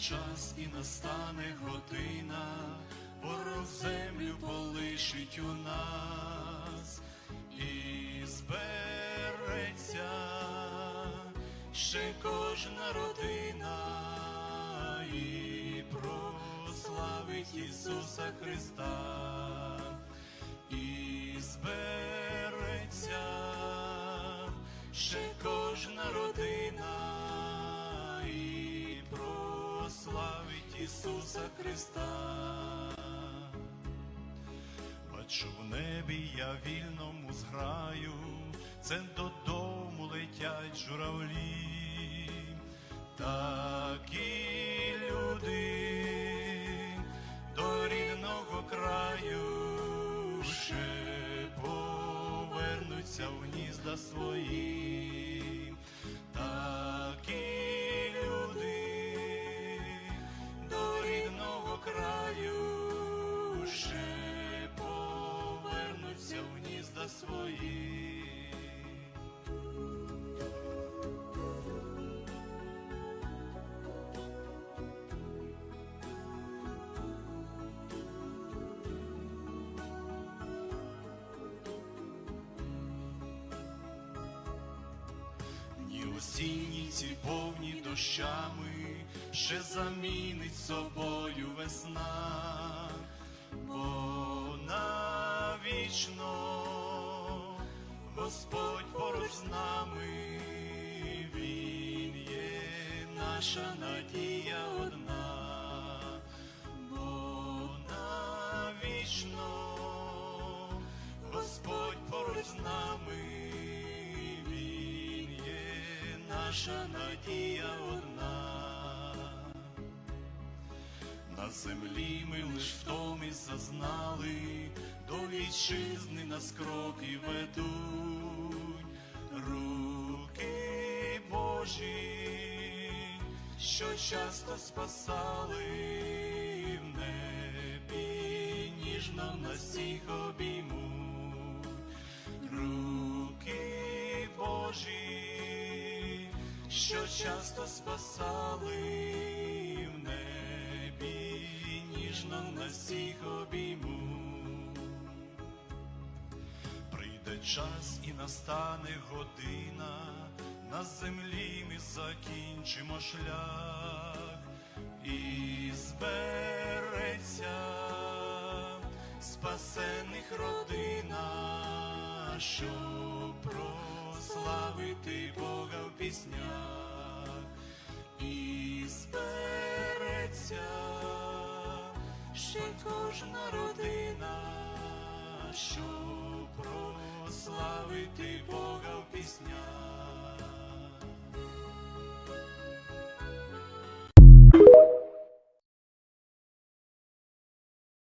час і настане година, ворог землю полишить у нас. І збереться ще кожна родина і прославить Ісуса Христа. І збереться ще кожна родина Ісуса Христа. Бачу в небі я вільному зграю, це додому летять журавлі, такі люди до рідного краю ще повернуться в гнізда свої, осінні ці повні дощами ще замінить собою весна, бо навічно Господь поруч з нами, Він є наша надія одна, бо навічно Господь поруч з нами, наша надія одна. На землі ми лиш втомі зазнали, до вітчизни нас кроки ведуть, руки Божі, що часто спасали в небі, ніжно нас всіх обіймуть, що часто спасали в небі, ніжно нас всіх обіймуть. Прийде час і настане година, на землі ми закінчимо шлях і збереться спасених родина, щоб прославити Бога в піснях ще кожна родина, що прославити Бога в піснях.